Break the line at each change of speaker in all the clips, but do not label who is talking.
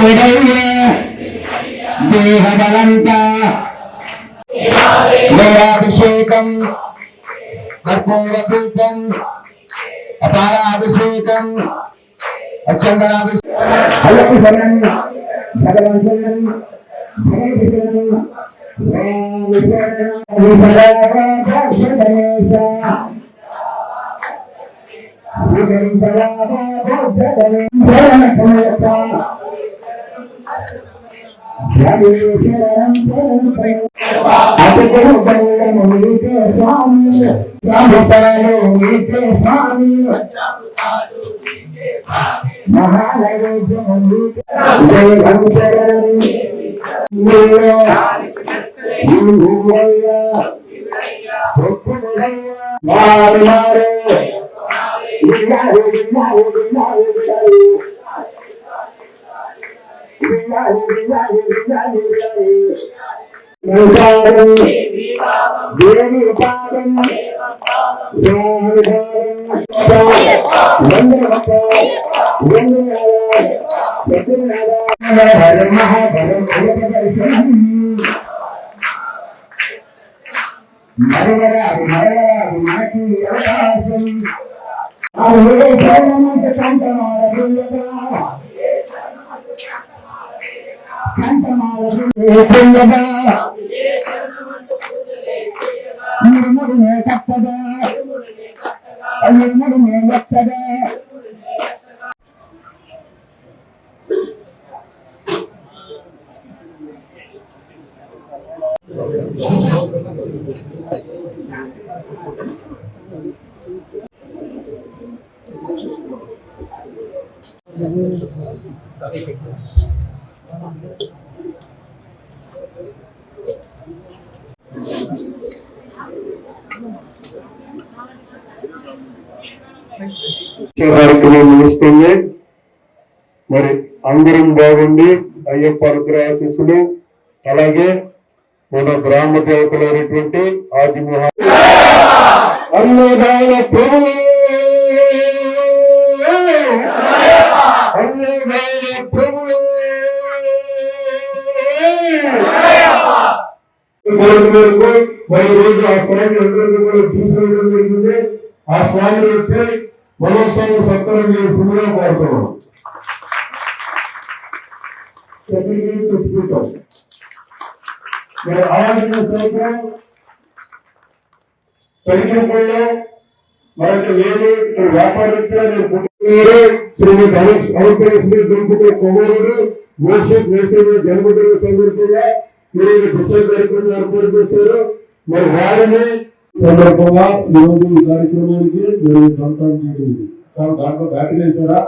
ಬಿಡಲ್ವೇ ದೇಹಗಳಂತ వేదాభిషేకం కర్పూరధూపం. అపారాభిషేకం. అక్షంతరాభిషేకం భగవంతులం మారి మారే ఇన్నారు ఇన్నారు ఇన్నారు ఇన్నారు పాదం దేవుని పాదం మరవరా మరవరా మనకి అవకాశం ఆ హృదయ ప్రాణం కంట మారకుండా ఇరుముడినే కట్టగా ఇరుముడినే ఎత్తగా Thank you.
కార్యక్రమం ముగుస్తుంది మరి అందరం బాగుండి అయ్యప్ప అనుగ్రహ ఆశీస్సులు అలాగే మన గ్రామ దేవతలైనటువంటి ఆది మహా అన్నదాన ప్రభువే! మేరకు మరి రోజు ఆ స్వామి అందరినీ కూడా తీసుకెళ్ళడం జరిగింది. ఆ స్వామిని వచ్చి మనోస్వామి సత్తాన్ని మేము శుభ్రంగా పాడుతున్నాం తెచ్చుకుంటాం మరి ఆరాధన సంవత్సరం తొలగిపోయినా మరొక వేరు ఇక్కడ వ్యాపారరీత్యా శ్రీమతి అనుసరి దొరుకుతున్న కొమ్మూరు వర్షిప్ నేతృత్వ జన్మదిన సందర్భంగా మీరు పుస్తక కార్యక్రమం ఏర్పాటు చేశారు మరి వారిని సందర్భంగా ఈరోజు ఈ కార్యక్రమానికి మేము సంతానం చేయండి సార్ దాంట్లో బ్యాటరీ వేసారా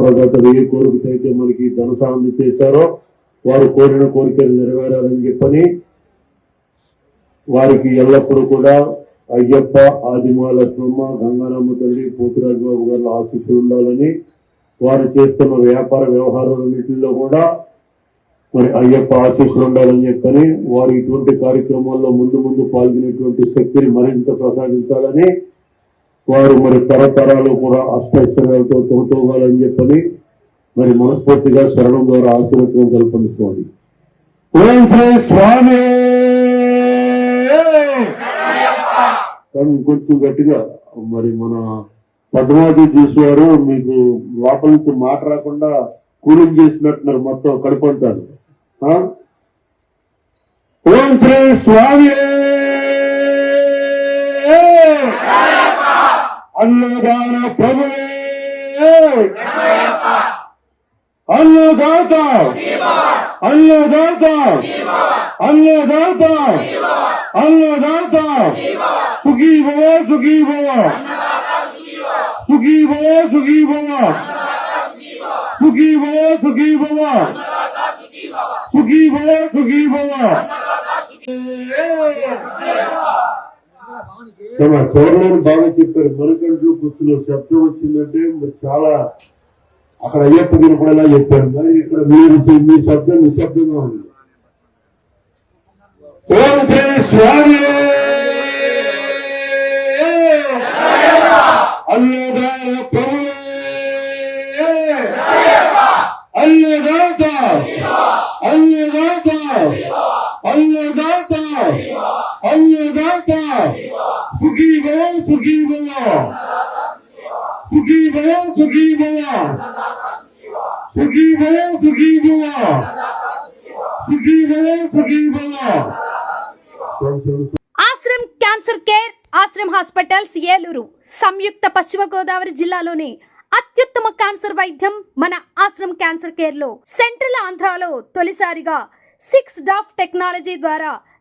ప్రజలు ఏ కోరికైతే మనకి ధనసాన్ని చేశారో వారు కోరిన కోరికలు నెరవేరాలని చెప్పని వారికి ఎల్లప్పుడూ కూడా అయ్యప్ప ఆదిమాల లక్ష్మమ్మ గంగారమ్మ తల్లి పోతురాజు బాబు గారి ఆశీస్సులు ఉండాలని వారు చేస్తున్న వ్యాపార వ్యవహారాలన్నింటిలో కూడా మరి అయ్యప్ప ఆశీస్సులు ఉండాలని చెప్పని వారు ఇటువంటి కార్యక్రమాల్లో ముందు ముందు పాల్గొనేటువంటి శక్తిని మరింత ప్రసాదించాలని వారు మరి తరతరాలు కూడా అష్టైశ్వర్యాలతో తోటోగాలని చెప్పని మరి మనస్ఫూర్తిగా శరణం ద్వారా ఆశీర్వచనం స్వామి. ఓం శ్రీ స్వామి. కానీ ఇంకొంచెం గట్టిగా మరి మన పద్మావతి చూసేవారు మీకు లోపల నుంచి మాట రాకుండా కూలింగ్ చేసినట్టున్నారు మొత్తం కడుపుంటారు ఓం శ్రీ స్వామి. ಅನ್ನದಾನ ಪ್ರಭುವೇ ಅನ್ನದಾತ ಅನ್ನದಾತ ಅನ್ನದಾತ ಅನ್ನದಾತ ಸುಖಿ ಭವ ಸುಖಿ ಭವ ಸುಖಿ ಭವ ಸುಖಿ ಭವ ಸುಖಿ ಭವ ಸುಖಿ ಭವ ಸುಖಿ ಭವ ಸುಖಿ ಭವ తమ చైర్మన్ బాగా చెప్పారు మనకంట్లో కూర్చున్న శబ్దం వచ్చిందంటే మరి చాలా అక్కడ అయ్యప్ప గారు కూడా ఇలా చెప్పారు మరి ఇక్కడ మీరు మీ శబ్దం నిశ్శబ్దంగా ఉంది. ఓం శ్రీ స్వామి! అన్నదాన ప్రభు! అన్నదాత అన్నదాత అన్నదాత సుఖీ భవ సుఖీ భవ సుఖీ భవ సుఖీ భవ
Ashram cancer care Ashram hospitals Eluru సంయుక్త పశ్చిమ గోదావరి జిల్లాలోని అత్యుత్తమ క్యాన్సర్ వైద్యం మన ఆశ్రమ్ క్యాన్సర్ కేర్లో సెంట్రల్ ఆంధ్రాలో తొలిసారిగా సిక్స్ డాఫ్ టెక్నాలజీ ద్వారా